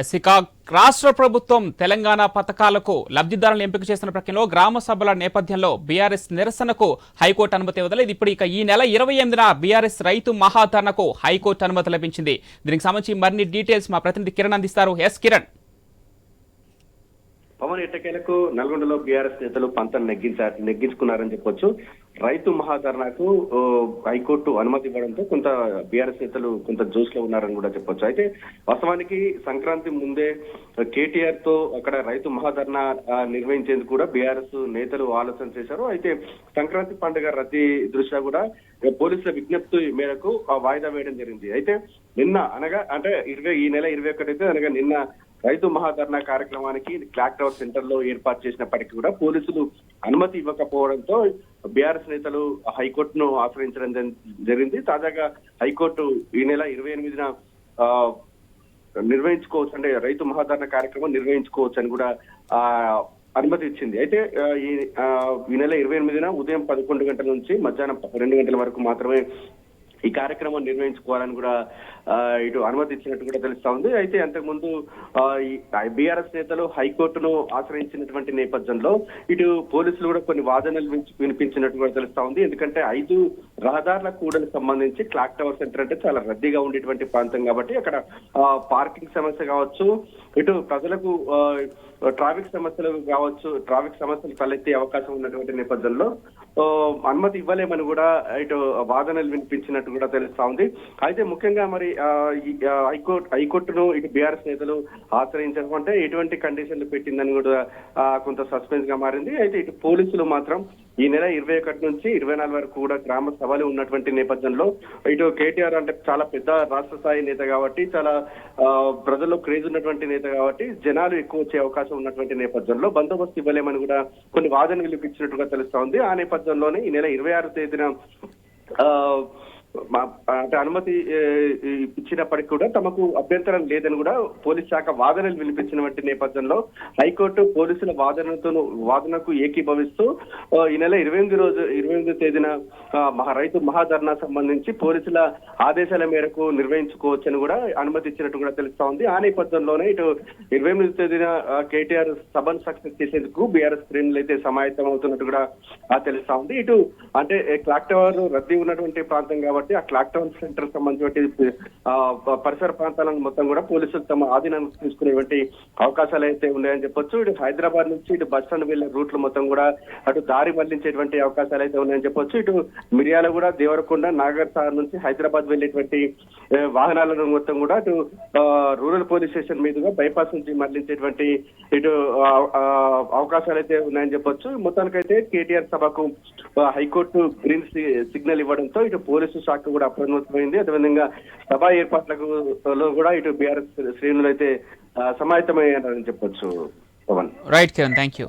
Yes, రాష్ట్ర ప్రభుత్వం తెలంగాణ పథకాలకు లబ్ధిదారులను ఎంపిక చేసిన ప్రక్రియలో గ్రామ సభల నేపథ్యంలో బీఆర్ఎస్ నిరసనకు హైకోర్టు అనుమతి ఇవ్వలేదు ఇప్పుడు ఇక ఈ నెల ఇరవై ఎనిమిదిన బీఆర్ఎస్ రైతు మహాధరణకు హైకోర్టు అనుమతి లభించింది. దీనికి సంబంధించి మరిన్ని డీటెయిల్స్ మా ప్రతినిధి కిరణ్ అందిస్తారు. ఎస్ కిరణ్. పవన్ ఎట్టకేలకు నల్గొండలో బీఆర్ఎస్ నేతలు పంతను నెగ్గించారు నెగ్గించుకున్నారని చెప్పొచ్చు. రైతు మహాధర్నాకు హైకోర్టు అనుమతి ఇవ్వడంతో కొంత బీఆర్ఎస్ నేతలు కొంత జోష్లో ఉన్నారని కూడా చెప్పొచ్చు. అయితే వాస్తవానికి సంక్రాంతి ముందే కేటీఆర్తో అక్కడ రైతు మహాధర్నా నిర్వహించేందుకు కూడా బీఆర్ఎస్ నేతలు ఆలోచన చేశారు. అయితే సంక్రాంతి పండుగ రద్దీ దృష్ట్యా కూడా పోలీసుల విజ్ఞప్తి మేరకు ఆ వాయిదా వేయడం జరిగింది. అయితే నిన్న అనగా అంటే ఇరవై ఈ నెల ఇరవై ఒకటి అయితే అనగా నిన్న రైతు మహాధర్నా కార్యక్రమానికి క్లాక్ టవర్ సెంటర్లో ఏర్పాటు చేసినప్పటికీ కూడా పోలీసులు అనుమతి ఇవ్వకపోవడంతో బీఆర్ఎస్ నేతలు హైకోర్టును ఆశ్రయించడం జరిగింది. తాజాగా హైకోర్టు ఈ నెల ఇరవై ఎనిమిదిన ఆ, నిర్వహించుకోవచ్చు అంటే రైతు మహాధరణ కార్యక్రమం నిర్వహించుకోవచ్చు అని కూడా ఆ అనుమతి ఇచ్చింది. అయితే ఈ ఆ, ఈ నెల ఇరవై ఎనిమిదిన ఉదయం పదకొండు గంటల నుంచి మధ్యాహ్నం రెండు గంటల వరకు మాత్రమే ఈ కార్యక్రమం నిర్వహించుకోవాలని కూడా ఇటు అనుమతి ఇచ్చినట్టు కూడా తెలుస్తా ఉంది. అయితే అంతకుముందు ఆ, ఈ బీఆర్ఎస్ నేతలు హైకోర్టును ఆశ్రయించినటువంటి నేపథ్యంలో ఇటు పోలీసులు కూడా కొన్ని వాదనలు వినిపించినట్టు కూడా తెలుస్తా ఉంది. ఎందుకంటే ఐదు రహదారుల కూడలకు సంబంధించి క్లాక్ టవర్ సెంటర్ అంటే చాలా రద్దీగా ఉండేటువంటి ప్రాంతం కాబట్టి అక్కడ పార్కింగ్ సమస్య కావచ్చు ఇటు ప్రజలకు ట్రాఫిక్ సమస్యలు కావచ్చు ట్రాఫిక్ సమస్యలు తలెత్తే అవకాశం ఉన్నటువంటి నేపథ్యంలో అనుమతి ఇవ్వలేమని కూడా ఇటు వాదనలు వినిపించినట్టు కూడా తెలుస్తా ఉంది. అయితే ముఖ్యంగా మరి హైకోర్టు హైకోర్టును ఇటు బీఆర్ఎస్ నేతలు ఆశ్రయించడం అంటే ఎటువంటి కండిషన్లు పెట్టిందని కూడా కొంత సస్పెన్స్గా మారింది. అయితే ఇటు పోలీసులు మాత్రం ఈ నెల ఇరవై ఒకటి నుంచి ఇరవై నాలుగు వరకు కూడా గ్రామ సభలు ఉన్నటువంటి నేపథ్యంలో ఇటు కేటీఆర్ అంటే చాలా పెద్ద రాష్ట్ర స్థాయి నేత కాబట్టి చాలా ఆ, ప్రజల్లో క్రేజ్ ఉన్నటువంటి నేత కాబట్టి జనాలు ఎక్కువ వచ్చే అవకాశం ఉన్నటువంటి నేపథ్యంలో బందోబస్తు ఇవ్వలేమని కూడా కొన్ని వాదనలు వినిపించినట్టుగా తెలుస్తా ఉంది. ఆ నేపథ్యంలోనే ఈ నెల ఇరవై ఆరు తేదీన ఆ, మా- అనుమతి ఇచ్చినప్పటికీ కూడా తమకు అభ్యంతరం లేదని కూడా పోలీస్ శాఖ వాదనలు వినిపించినటువంటి నేపథ్యంలో హైకోర్టు పోలీసుల వాదనతో వాదనకు ఏకీభవిస్తూ ఈ నెల ఇరవై ఎనిమిది రోజు ఇరవై ఎనిమిది తేదీన మహా రైతు మహాధర్నా సంబంధించి పోలీసుల ఆదేశాల మేరకు నిర్వహించుకోవచ్చని కూడా అనుమతి ఇచ్చినట్టు కూడా తెలుస్తా ఉంది. ఆ నేపథ్యంలోనే ఇటు ఇరవై ఎనిమిది తేదీన కేటీఆర్ సభను సక్సెస్ చేసేందుకు బీఆర్ఎస్ శ్రేణులు అయితే సమాయత్తం అవుతున్నట్టు కూడా తెలుస్తా ఉంది. ఇటు అంటే క్లాక్ టవర్ రద్దీ ఉన్నటువంటి ప్రాంతం కాబట్టి ఆ క్లాక్ టవర్ సెంటర్ సంబంధించిన ఆ, పరిసర ప్రాంతాలను మొత్తం కూడా పోలీసులు తమ ఆధీనం తీసుకునేటువంటి అవకాశాలు అయితే ఉన్నాయని చెప్పొచ్చు. ఇటు హైదరాబాద్ నుంచి ఇటు బస్ స్టాండ్ వెళ్ళే రూట్లు మొత్తం కూడా అటు దారి మళ్ళించేటువంటి అవకాశాలు అయితే ఉన్నాయని చెప్పొచ్చు. ఇటు మిర్యాల కూడా దేవరకొండ నాగర్ సార్ నుంచి హైదరాబాద్ వెళ్ళేటువంటి వాహనాలను మొత్తం కూడా అటు రూరల్ పోలీస్ స్టేషన్ మీదుగా బైపాస్ నుంచి మళ్ళించేటువంటి ఇటు అవకాశాలు అయితే ఉన్నాయని చెప్పొచ్చు. మొత్తానికైతే కేటీఆర్ సభకు హైకోర్టు గ్రీన్ సిగ్నల్ ఇవ్వడంతో ఇటు పోలీసు శాఖ కూడా అప్రమత్తం అప్రమత్తమైంది అదేవిధంగా సభా ఏర్పాట్లకు లో కూడా ఇటు బీఆర్ఎస్ శ్రేణులు అయితే సమాయత్తమయ్యారని చెప్పొచ్చు Pavan. Right Kiran thank you